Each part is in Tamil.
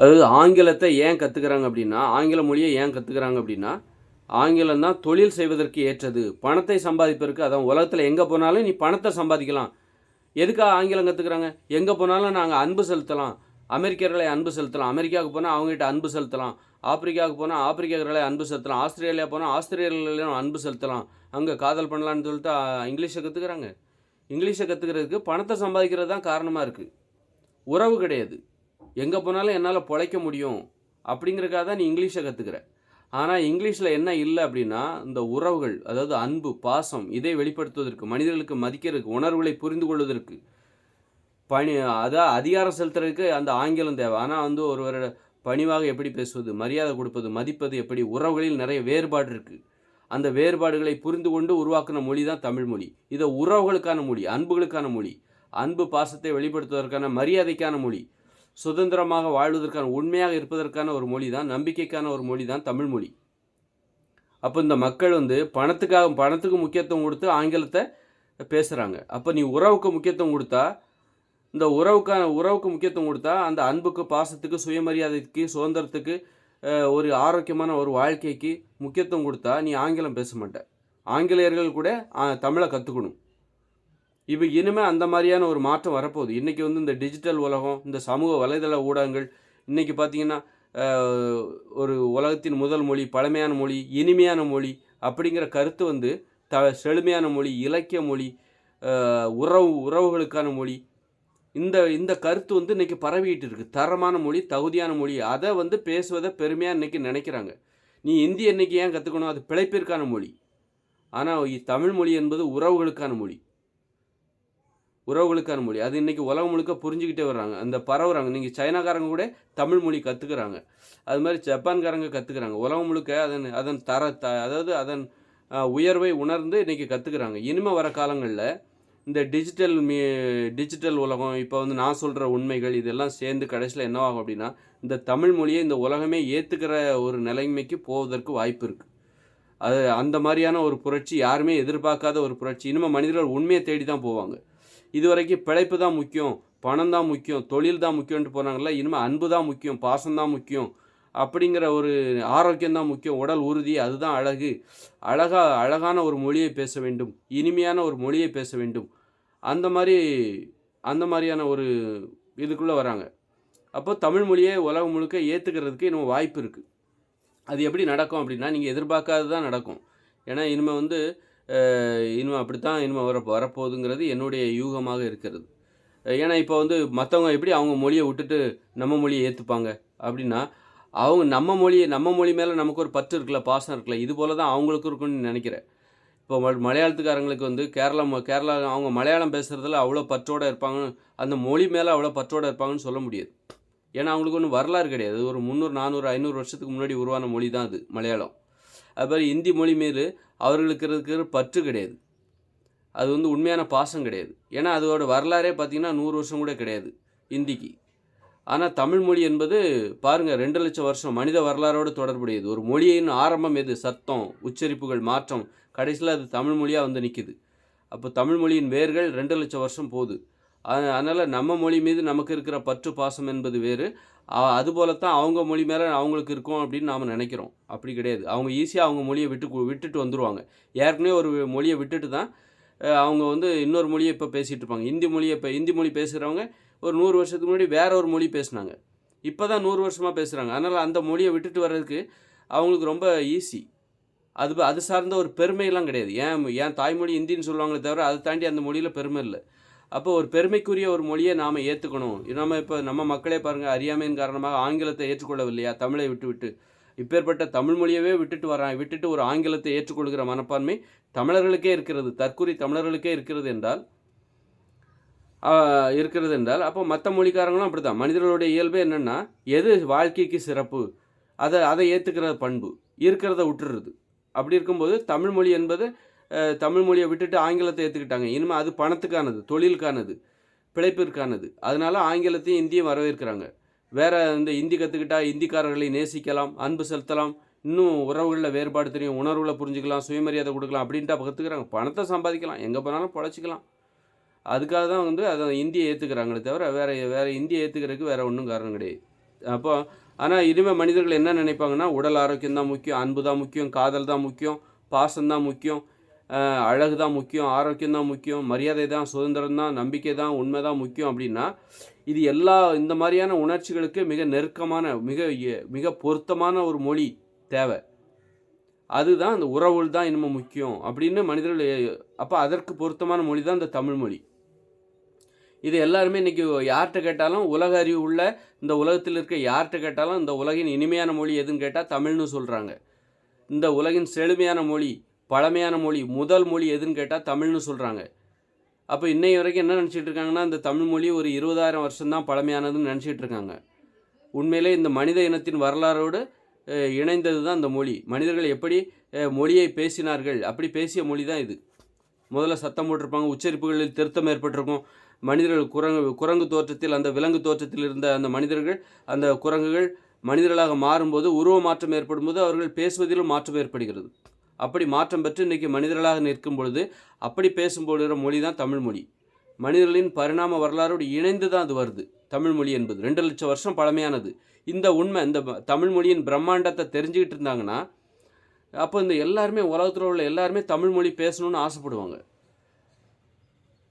அதாவது ஆங்கிலத்தை ஏன் கற்றுக்கிறாங்க அப்படின்னா ஆங்கில மொழியை ஏன் கற்றுக்கிறாங்க அப்படின்னா ஆங்கிலம் தான் தொழில் செய்வதற்கு ஏற்றது. பணத்தை சம்பாதிப்பதற்கு அதான் உலகத்தில் எங்கே போனாலும் நீ பணத்தை சம்பாதிக்கலாம். எதுக்காக ஆங்கிலம் கற்றுக்குறாங்க எங்கே போனாலும் நாங்கள் அன்பு செலுத்தலாம். அமெரிக்கர்களை அன்பு செலுத்தலாம். அமெரிக்காவுக்கு போனால் அவங்ககிட்ட அன்பு செலுத்தலாம். ஆப்பிரிக்காவுக்கு போனால் ஆப்பிரிக்கர்களை அன்பு செலுத்தலாம். ஆஸ்திரேலியா போனால் ஆஸ்திரேலியாவிலும் அன்பு செலுத்தலாம். அங்கே காதல் பண்ணலான்னு சொல்லிட்டு இங்கிலீஷை கற்றுக்குறாங்க இங்கிலீஷை கற்றுக்கிறதுக்கு பணத்தை சம்பாதிக்கிறது தான் காரணமாக இருக்குது உறவு கிடையாது. எங்கே போனாலும் என்னால் பொழைக்க முடியும் அப்படிங்கிறக்காக தான் நீ இங்கிலீஷை கற்றுக்கிற ஆனால் இங்கிலீஷில் என்ன இல்லை அப்படின்னா இந்த உறவுகள் அதாவது அன்பு பாசம் இதை வெளிப்படுத்துவதற்கு மனிதர்களுக்கு மதிக்கிறதுக்கு உணர்வுகளை புரிந்து கொள்வதற்கு பணி அதான் அதிகாரம் செலுத்துறதுக்கு அந்த ஆங்கிலம் தேவை. ஆனால் வந்து ஒருவர் பணிவாக எப்படி பேசுவது மரியாதை கொடுப்பது மதிப்பது எப்படி உறவுகளில் நிறைய வேறுபாடு இருக்குது அந்த வேறுபாடுகளை புரிந்து கொண்டு உருவாக்கின மொழி தான் தமிழ் மொழி. இதை உறவுகளுக்கான மொழி அன்புகளுக்கான மொழி அன்பு பாசத்தை வெளிப்படுத்துவதற்கான மரியாதைக்கான மொழி சுதந்திரமாக வாழ்வதற்கான உண்மையாக இருப்பதற்கான ஒரு மொழி தான் நம்பிக்கைக்கான ஒரு மொழி தான் தமிழ் மொழி. அப்போ இந்த மக்கள் வந்து பணத்துக்காக பணத்துக்கு முக்கியத்துவம் கொடுத்து ஆங்கிலத்தை பேசுகிறாங்க அப்போ நீ உறவுக்கு முக்கியத்துவம் கொடுத்தா இந்த உறவுக்கான உறவுக்கு முக்கியத்துவம் கொடுத்தா அந்த அன்புக்கு பாசத்துக்கு சுயமரியாதைக்கு சுதந்திரத்துக்கு ஒரு ஆரோக்கியமான ஒரு வாழ்க்கைக்கு முக்கியத்துவம் கொடுத்தா நீ ஆங்கிலம் பேச மாட்ட. ஆங்கிலேயர்கள் கூட தமிழை கற்றுக்கணும் இப்போ இனிமேல் அந்த மாதிரியான ஒரு மாற்றம் வரப்போகுது. இன்றைக்கி வந்து இந்த டிஜிட்டல் உலகம் இந்த சமூக வலைதள ஊடகங்கள் இன்றைக்கி பார்த்தீங்கன்னா ஒரு உலகத்தின் முதல் மொழி பழமையான மொழி இனிமையான மொழி அப்படிங்கிற கருத்து வந்து த செழுமையான மொழி இலக்கிய மொழி உறவு உறவுகளுக்கான மொழி இந்த இந்த கருத்து வந்து இன்றைக்கி பரவிட்டு இருக்குது தரமான மொழி தகுதியான மொழி அதை வந்து பேசுவதை பெருமையாக இன்றைக்கி நினைக்கிறாங்க. நீ இந்தி இன்னைக்கு ஏன் கற்றுக்கணும் அது பிழைப்பிற்கான மொழி. ஆனால் தமிழ் மொழி என்பது உறவுகளுக்கான மொழி. உறவுகளுக்கான மொழி. அது இன்றைக்கி உலகம் முழுக்க புரிஞ்சுக்கிட்டே வர்றாங்க. அந்த பரவுறாங்க. நீங்கள் சைனாக்காரங்க கூட தமிழ் மொழி கற்றுக்குறாங்க அது மாதிரி ஜப்பான்காரங்க கற்றுக்குறாங்க உலகம் முழுக்க அதன் அதன் தர த அதாவது அதன் உயர்வை உணர்ந்து இன்றைக்கி கற்றுக்குறாங்க இனிமேல் வர காலங்களில் இந்த டிஜிட்டல் மீ டிஜிட்டல் உலகம் இப்போ வந்து நான் சொல்கிற உண்மைகள் இதெல்லாம் சேர்ந்து கடைசியில் என்னவாகும் அப்படின்னா இந்த தமிழ் மொழியை இந்த உலகமே ஏற்றுக்கிற ஒரு நிலைமைக்கு போவதற்கு வாய்ப்பு இருக்குது அது அந்த மாதிரியான ஒரு புரட்சி யாருமே எதிர்பார்க்காத ஒரு புரட்சி. இனிமேல் மனிதர்கள் உண்மையை தேடி தான் போவாங்க. இதுவரைக்கும் பிழைப்பு தான் முக்கியம் பணம் தான் முக்கியம் தொழில் தான் முக்கியம்ட்டு போனாங்கல்ல இனிமேல் அன்பு தான் முக்கியம் பாசம் தான் முக்கியம் அப்படிங்கிற ஒரு ஆரோக்கியம் தான் முக்கியம் உடல் உறுதி அதுதான் அழகு. அழகா அழகான ஒரு மொழியை பேச வேண்டும் இனிமையான ஒரு மொழியை பேச வேண்டும். அந்த மாதிரி அந்த மாதிரியான ஒரு இதுக்குள்ளே வராங்க. அப்போ தமிழ் மொழியை உலகம் முழுக்க ஏற்றுக்கிறதுக்கு இன்னும் வாய்ப்பு இருக்குது அது எப்படி நடக்கும் அப்படின்னா நீங்கள் எதிர்பார்க்காது தான் நடக்கும். ஏன்னா இனிமேல் வந்து அஹ், அப்படி அப்படித்தான் இனிமேல் வர வரப்போகுதுங்கிறது என்னுடைய யூகமாக இருக்கிறது. ஏன்னா இப்போ வந்து மற்றவங்க எப்படி அவங்க மொழியை விட்டுட்டு நம்ம மொழியை ஏற்றுப்பாங்க அப்படின்னா அவங்க நம்ம மொழியை நம்ம மொழி மேலே நமக்கு ஒரு பற்று இருக்குல்ல பாசம் இருக்குல்ல இது போல தான் அவங்களுக்கு இருக்குன்னு நினைக்கிறேன். இப்போ ம- மலையாளத்துக்காரங்களுக்கு வந்து கேரளா மொ- கேரளா அவங்க மலையாளம் பேசுகிறதுல அவ்வளோ பற்றோடு இருப்பாங்க அந்த மொழி மேலே அவ்வளோ பற்றோடு இருப்பாங்கன்னு சொல்ல முடியாது. ஏன்னா அவங்களுக்கு ஒன்றும் வரலாறு கிடையாது. ஒரு முந்நூறு நானூறு ஐநூறு வருஷத்துக்கு முன்னாடி உருவான மொழி தான் அது மலையாளம். அது மாதிரி இந்தி மொழி மீது அவர்களுக்கு இருக்கிற பற்று கிடையாது. அது வந்து உண்மையான பாசம் கிடையாது. ஏன்னா அதோட வரலாறே பார்த்தீங்கன்னா நூறு வருஷம் கூட கிடையாது இந்திக்கு. ஆனால் தமிழ் மொழி என்பது பாருங்கள் ரெண்டு லட்சம் வருஷம் மனித வரலாறோடு தொடர்புடையது. ஒரு மொழியின் ஆரம்பம் எது? சத்தம் உச்சரிப்புகள் மாற்றம். கடைசியில் அது தமிழ் மொழியாக வந்து நிற்குது அப்போ தமிழ் மொழியின் வேர்கள் ரெண்டு லட்சம் வருஷம் போகுது. அதனால் நம்ம மொழி மீது நமக்கு இருக்கிற பற்று பாசம் என்பது வேறு. அ- அதுபோலத்தான் அவங்க மொழி மேலே அவங்களுக்கு இருக்கும் அப்படின்னு நாம் நினைக்கிறோம். அப்படி கிடையாது. அவங்க ஈஸியாக அவங்க மொழியை விட்டு விட்டுட்டு வந்துருவாங்க. ஏற்கனவே ஒரு மொழியை விட்டுட்டு தான் அவங்க வந்து இன்னொரு மொழியை இப்போ பேசிகிட்டு இருப்பாங்க. இந்தி மொழியை இப்போ இந்தி மொழி பேசுகிறவங்க ஒரு நூறு வருஷத்துக்கு முன்னாடி வேற ஒரு மொழி பேசுனாங்க. இப்போ தான் நூறு வருஷமாக பேசுகிறாங்க அதனால் அந்த மொழியை விட்டுட்டு வர்றதுக்கு அவங்களுக்கு ரொம்ப ஈஸி அது அது சார்ந்த ஒரு பெருமையெல்லாம் கிடையாது. ஏன் ஏன் தாய்மொழி இந்தின்னு சொல்லுவாங்களே தவிர அதை தாண்டி அந்த மொழியில் பெருமை இல்லை. அப்போ ஒரு பெருமைக்குரிய ஒரு மொழியை நாம் ஏற்றுக்கணும் நம்ம இப்போ நம்ம மக்களே பாருங்கள் அறியாமையின் காரணமாக ஆங்கிலத்தை ஏற்றுக்கொள்ளவில்லையா? தமிழை விட்டு விட்டு இப்பேற்பட்ட தமிழ் மொழியவே விட்டுட்டு வரான் விட்டுட்டு ஒரு ஆங்கிலத்தை ஏற்றுக்கொள்கிற மனப்பான்மை தமிழர்களுக்கே இருக்கிறது. தற்கூரி தமிழர்களுக்கே இருக்கிறது என்றால் இருக்கிறது என்றால் அப்போ மற்ற மொழிக்காரங்களும் அப்படி தான் மனிதர்களுடைய இயல்பே என்னென்னா எது வாழ்க்கைக்கு சிறப்பு அதை அதை ஏற்றுக்கிற பண்பு இருக்கிறத விட்டுறது அப்படி இருக்கும்போது தமிழ் மொழி என்பது தமிழ் மொழியை விட்டுட்டு ஆங்கிலத்தை ஏற்றுக்கிட்டாங்க இனிமேல் அது பணத்துக்கானது தொழிலுக்கானது பிழைப்பிற்கானது. அதனால ஆங்கிலத்தையும் இந்தியும் வரவேற்கிறாங்க. வேறு இந்த இந்தி கற்றுக்கிட்டால் இந்திக்காரர்களை நேசிக்கலாம் அன்பு செலுத்தலாம் இன்னும் உறவுகளில் வேறுபாடு தெரியும் உணர்வுகளை புரிஞ்சுக்கலாம் சுயமரியாதை கொடுக்கலாம் அப்படின்ட்டு அப்போ கற்றுக்குறாங்க பணத்தை சம்பாதிக்கலாம் எங்கே போனாலும் பொழைச்சிக்கலாம். அதுக்காக தான் வந்து அதை இந்தியை ஏற்றுக்கிறாங்களே தவிர வேற வேறு இந்தியை ஏற்றுக்கிறதுக்கு வேறு ஒன்றும் காரணம் கிடையாது. அப்போ ஆனால் இனிமேல் மனிதர்கள் என்ன நினைப்பாங்கன்னா உடல் ஆரோக்கியம் தான் முக்கியம் அன்பு தான் முக்கியம் காதல் தான் முக்கியம் பாசம் தான் முக்கியம் அழகு தான் முக்கியம் ஆரோக்கியம் தான் முக்கியம் மரியாதை தான் சுதந்திரம் தான் நம்பிக்கை தான் உண்மை தான் முக்கியம் அப்படின்னா இது எல்லா இந்த மாதிரியான உணர்ச்சிகளுக்கு மிக நெருக்கமான மிக மிக பொருத்தமான ஒரு மொழி தேவை. அதுதான் அந்த உறவுகள் தான் இன்னமும் முக்கியம் அப்படின்னு மனிதர்கள் அப்போ அதற்கு பொருத்தமான மொழி தான் இந்த தமிழ் மொழி. இது எல்லாருமே இன்றைக்கி யார்கிட்ட கேட்டாலும் உலக அறிவு உள்ள இந்த உலகத்தில் இருக்க யார்கிட்ட கேட்டாலும் இந்த உலகின் இனிமையான மொழி எதுன்னு கேட்டால் தமிழ்னு சொல்கிறாங்க இந்த உலகின் செழுமையான மொழி பழமையான மொழி முதல் மொழி எதுன்னு கேட்டால் தமிழ்னு சொல்கிறாங்க அப்போ இன்னை வரைக்கும் என்ன நினச்சிட்டு இருக்காங்கன்னா இந்த தமிழ் மொழி ஒரு இருபதாயிரம் வருஷம்தான் பழமையானதுன்னு நினச்சிட்டு இருக்காங்க. உண்மையிலே இந்த மனித இனத்தின் வரலாறோடு இணைந்தது தான் இந்த மொழி. மனிதர்கள் எப்படி மொழியை பேசினார்கள்? அப்படி பேசிய மொழி தான் இது. முதல்ல சத்தம் போட்டிருப்பாங்க உச்சரிப்புகளில் திருத்தம் ஏற்பட்டிருக்கும். மனிதர்கள் குரங்கு குரங்கு தோற்றத்தில் அந்த விலங்கு தோற்றத்தில் இருந்த அந்த மனிதர்கள் அந்த குரங்குகள் மனிதர்களாக மாறும்போது உருவ மாற்றம் ஏற்படும் போது அவர்கள் பேசுவதிலும் மாற்றம் ஏற்படுகிறது. அப்படி மாற்றம் பெற்று இன்றைக்கி மனிதர்களாக நிற்கும் பொழுது அப்படி பேசும்போது மொழி தான் தமிழ் மொழி. மனிதர்களின் பரிணாம வரலாறோடு இணைந்து தான் அது வருது. தமிழ் மொழி என்பது ரெண்டு லட்சம் வருஷம் பழமையானது. இந்த உண்மை இந்த தமிழ்மொழியின் தமிழ் மொழியின் பிரம்மாண்டத்தை தெரிஞ்சுக்கிட்டு இருந்தாங்கன்னா அப்போ இந்த எல்லாருமே உலகத்தில் உள்ள எல்லாருமே தமிழ் மொழி பேசணும்னு ஆசைப்படுவாங்க.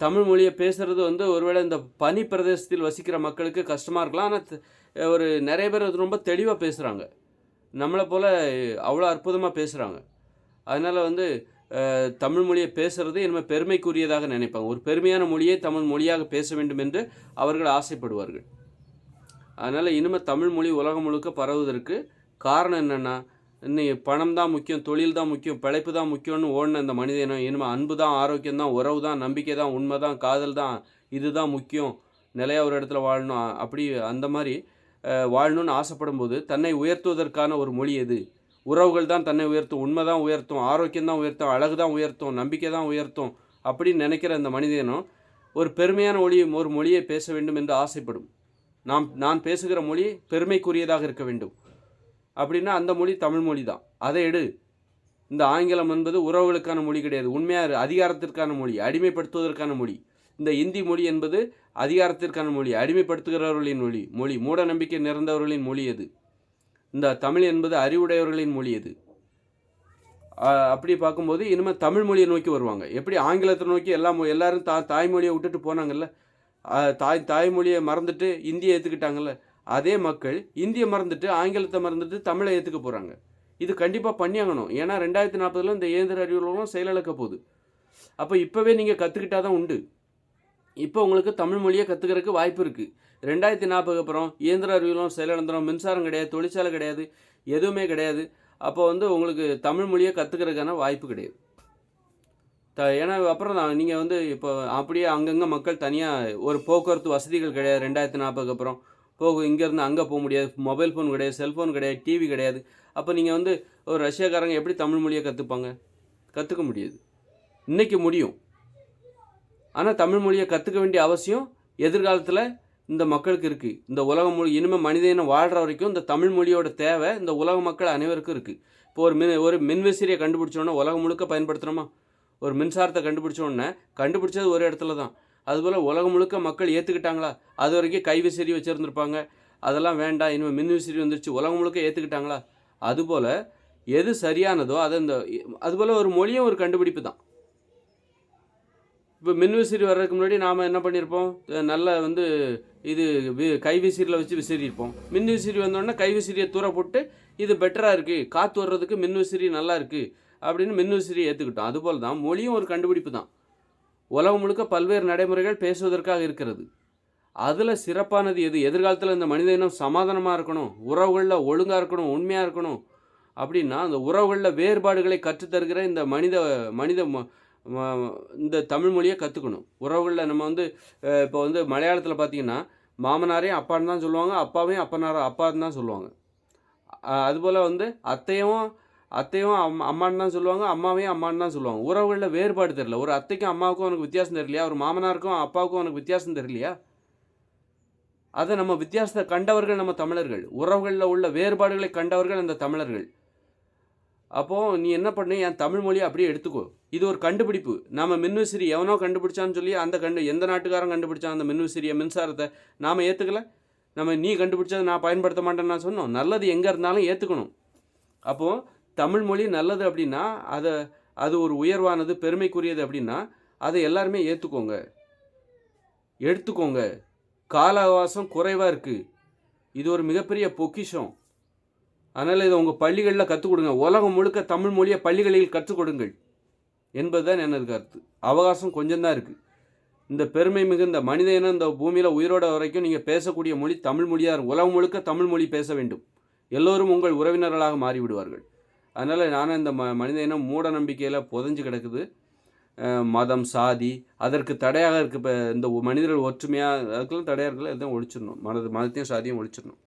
தமிழ் மொழியை பேசுகிறது வந்து ஒருவேளை இந்த பனி பிரதேசத்தில் வசிக்கிற மக்களுக்கு கஷ்டமாக இருக்கலாம். ஆனால் ஒரு நிறைய பேர் அது ரொம்ப தெளிவாக பேசுகிறாங்க நம்மளை போல் அவ்வளோ அற்புதமாக பேசுகிறாங்க அதனால் வந்து தமிழ் மொழியை பேசுகிறது இனிமேல் பெருமைக்குரியதாக நினைப்பாங்க ஒரு பெருமையான மொழியை தமிழ் மொழியாக பேச வேண்டும் என்று அவர்கள் ஆசைப்படுவார்கள். அதனால் இனிமேல் தமிழ் மொழி உலகம் முழுக்க பரவுவதற்கு காரணம் என்னென்னா இன்னைக்கு பணம் தான் முக்கியம் தொழில் தான் முக்கியம் பிழைப்பு தான் முக்கியம்னு ஓடின இந்த மனிதனம் இனிமேல் அன்பு தான் ஆரோக்கியம் தான் உறவு தான் நம்பிக்கை தான் உண்மை தான் காதல் தான் இதுதான் முக்கியம் நிலையாக ஒரு இடத்துல வாழணும் அப்படி அந்த மாதிரி வாழணும்னு ஆசைப்படும் போது தன்னை உயர்த்துவதற்கான ஒரு மொழி எது? உறவுகள் தான் தன்னை உயர்த்தும் உண்மை தான் உயர்த்தும் ஆரோக்கியம் தான் உயர்த்தும் அழகு தான் உயர்த்தும் நம்பிக்கை தான் உயர்த்தும் அப்படின்னு நினைக்கிற அந்த மனிதனும் ஒரு பெருமையான மொழி ஒரு மொழியை பேச வேண்டும் என்று ஆசைப்படும். நாம் நான் பேசுகிற மொழி பெருமைக்குரியதாக இருக்க வேண்டும். அப்படின்னா அந்த மொழி தமிழ் மொழி தான். அதை எடு. இந்த ஆங்கிலம் என்பது உறவுகளுக்கான மொழி கிடையாது. உண்மையாக அதிகாரத்திற்கான மொழி அடிமைப்படுத்துவதற்கான மொழி. இந்த இந்தி மொழி என்பது அதிகாரத்திற்கான மொழி அடிமைப்படுத்துகிறவர்களின் மொழி மொழி மூட நம்பிக்கை நிறந்தவர்களின் மொழி அது. இந்த தமிழ் என்பது அறிவுடையவர்களின் மொழி அது அப்படி பார்க்கும்போது இனிமேல் தமிழ் மொழியை நோக்கி வருவாங்க. எப்படி ஆங்கிலத்தை நோக்கி எல்லா மொ எல்லாரும் தா தாய்மொழியை விட்டுட்டு போனாங்கல்ல? தாய் தாய்மொழியை மறந்துட்டு இந்தியை ஏற்றுக்கிட்டாங்கல்ல அதே மக்கள் இந்தியை மறந்துட்டு ஆங்கிலத்தை மறந்துட்டு தமிழை ஏற்றுக்க போகிறாங்க இது கண்டிப்பாக பண்ணியாகணும். ஏன்னா ரெண்டாயிரத்தி நாற்பதில் இந்த இயந்திர அறிவுலகம் செயலிழக்க போகுது. அப்போ இப்போவே நீங்கள் கற்றுக்கிட்டால் தான் உண்டு. இப்போ உங்களுக்கு தமிழ் மொழியை கற்றுக்கிறதுக்கு வாய்ப்பு இருக்குது ரெண்டாயிரத்தி நாற்பதுக்கு அப்புறம் இயந்திர அறிவியலும் செயலிழந்துடும் மின்சாரம் கிடையாது தொழிற்சாலை கிடையாது எதுவுமே கிடையாது. அப்போ வந்து உங்களுக்கு தமிழ் மொழியை கற்றுக்கிறதுக்கான வாய்ப்பு கிடையாது. த ஏன்னா அப்புறம் தான் நீங்கள் வந்து இப்போ அப்படியே அங்கங்கே மக்கள் தனியாக ஒரு போக்குவரத்து வசதிகள் கிடையாது ரெண்டாயிரத்தி நாற்பதுக்கு அப்புறம். போக இங்கேருந்து அங்கே போக முடியாது மொபைல் ஃபோன் கிடையாது செல்ஃபோன் கிடையாது டிவி கிடையாது. அப்போ நீங்கள் வந்து ஒரு ரஷ்யாக்காரங்க எப்படி தமிழ் மொழியை கற்றுப்பாங்க கற்றுக்க முடியாது. இன்னைக்கு முடியும். ஆனால் தமிழ் மொழியை கற்றுக்க வேண்டிய அவசியம் எதிர்காலத்தில் இந்த மக்களுக்கு இருக்குது இந்த உலக மொழி இனிமேல் மனித இனம் வாழ்கிற வரைக்கும் இந்த தமிழ் மொழியோட தேவை இந்த உலக மக்கள் அனைவருக்கும் இருக்குது இப்போ ஒரு மின் ஒரு மின்விசிறியை கண்டுபிடிச்சோன்னா உலகம் முழுக்க பயன்படுத்துகிறோமா ஒரு மின்சாரத்தை கண்டுபிடிச்சோன்னே கண்டுபிடிச்சது ஒரு இடத்துல தான். அதுபோல் உலகம் முழுக்க மக்கள் ஏற்றுக்கிட்டாங்களா அது வரைக்கும் கைவிசிறி வச்சுருந்துருப்பாங்க. அதெல்லாம் வேண்டாம் இனிமேல் மின்விசிறி வந்துருச்சு உலகம் முழுக்க ஏற்றுக்கிட்டாங்களா அதுபோல் எது சரியானதோ அதை இந்த அதுபோல் ஒரு மொழியும் ஒரு கண்டுபிடிப்பு தான். இப்போ மின்விசிறி வர்றதுக்கு முன்னாடி நாம் என்ன பண்ணியிருப்போம் நல்லா நல்ல வந்து இது கைவிசிறியில் வச்சு விசிறியிருப்போம் மின்விசிறி வந்தோடனே கைவிசிறியை தூர போட்டு இது பெட்டராக இருக்குது காற்று வர்றதுக்கு மின்விசிறி நல்லா இருக்குது அப்படின்னு மின்விசிறியை ஏற்றுக்கிட்டோம் அதுபோல் தான் மொழியும் ஒரு கண்டுபிடிப்பு தான். உலகம் முழுக்க பல்வேறு நடைமுறைகள் பேசுவதற்காக இருக்கிறது. அதில் சிறப்பானது எது? எதிர்காலத்தில் இந்த மனித இனம் சமாதானமாக இருக்கணும்? உறவுகளில் ஒழுங்காக இருக்கணும்? உண்மையாக இருக்கணும்? அப்படின்னா அந்த உறவுகளில் வேறுபாடுகளை கற்றுத்தருகிற இந்த மனித மனித ம- இந்த தமிழ் மொழியை கற்றுக்கணும் உறவுகளில் நம்ம வந்து இப்போ வந்து மலையாளத்தில் பார்த்தீங்கன்னா மாமனாரையும் அப்பான்னு தான் சொல்லுவாங்க அப்பாவையும் அப்பனாரும் அப்பான்னு தான் சொல்லுவாங்க. அதுபோல் வந்து அத்தையும் அத்தையும் அம் அம்மான்னு தான் சொல்லுவாங்க அம்மாவையும் அம்மான்னு தான் சொல்லுவாங்க. உறவுகளில் வேறுபாடு தெரியல. ஒரு அத்தைக்கும் அம்மாவுக்கும் அவனுக்கு வித்தியாசம் தெரியலையா? ஒரு மாமனாருக்கும் அப்பாவுக்கும் அவனுக்கு வித்தியாசம் தெரியலையா? அதை நம்ம வித்தியாசத்தை கண்டவர்கள் நம்ம தமிழர்கள். உறவுகளில் உள்ள வேறுபாடுகளை கண்டவர்கள் அந்த தமிழர்கள். அப்போது நீ என்ன பண்ணு என் தமிழ் மொழியை அப்படியே எடுத்துக்கோ. இது ஒரு கண்டுபிடிப்பு. நம்ம மின்விசிறி எவனோ கண்டுபிடிச்சான்னு சொல்லி அந்த கண்டு எந்த நாட்டுக்காரன் கண்டுபிடிச்சான் அந்த மின்விசிறியை மின்சாரத்தை நாம் ஏற்றுக்கல நம்ம நீ கண்டுபிடிச்சதை நான் பயன்படுத்த மாட்டேன்னு நான் சொன்னோம். நல்லது எங்கே இருந்தாலும் ஏற்றுக்கணும் அப்போது தமிழ் மொழி நல்லது அப்படின்னா அதை அது ஒரு உயர்வானது பெருமைக்குரியது அப்படின்னா அதை எல்லாருமே ஏற்றுக்கோங்க எடுத்துக்கோங்க. கால அவகாசம் குறைவாக இருக்குது இது ஒரு மிகப்பெரிய பொக்கிஷம். அதனால் இதை உங்கள் பள்ளிகளில் கற்றுக் கொடுங்க. உலகம் முழுக்க தமிழ் மொழியை பள்ளிகளில் கற்றுக் கொடுங்கள் என்பதுதான் எனது கருத்து. அவகாசம் கொஞ்சம்தான் இருக்குது இந்த பெருமை மிகுந்த மனித இனம் இந்த பூமியில் உயிரோட வரைக்கும் நீங்கள் பேசக்கூடிய மொழி தமிழ் மொழியாக இருக்கும். உலகம் முழுக்க தமிழ் மொழி பேச வேண்டும். எல்லோரும் உங்கள் உறவினர்களாக மாறிவிடுவார்கள். அதனால் நானும் இந்த ம மனித இனம் மூட நம்பிக்கையில் புதஞ்சு கிடக்குது. மதம் சாதி அதற்கு தடையாக இருக்க இப்போ இந்த மனிதர்கள் ஒற்றுமையாக அதுக்கெல்லாம் தடையாக இருக்குல்ல எல்லாம் ஒழிச்சிடணும். மத மதத்தையும் சாதியும் ஒழிச்சிடணும்.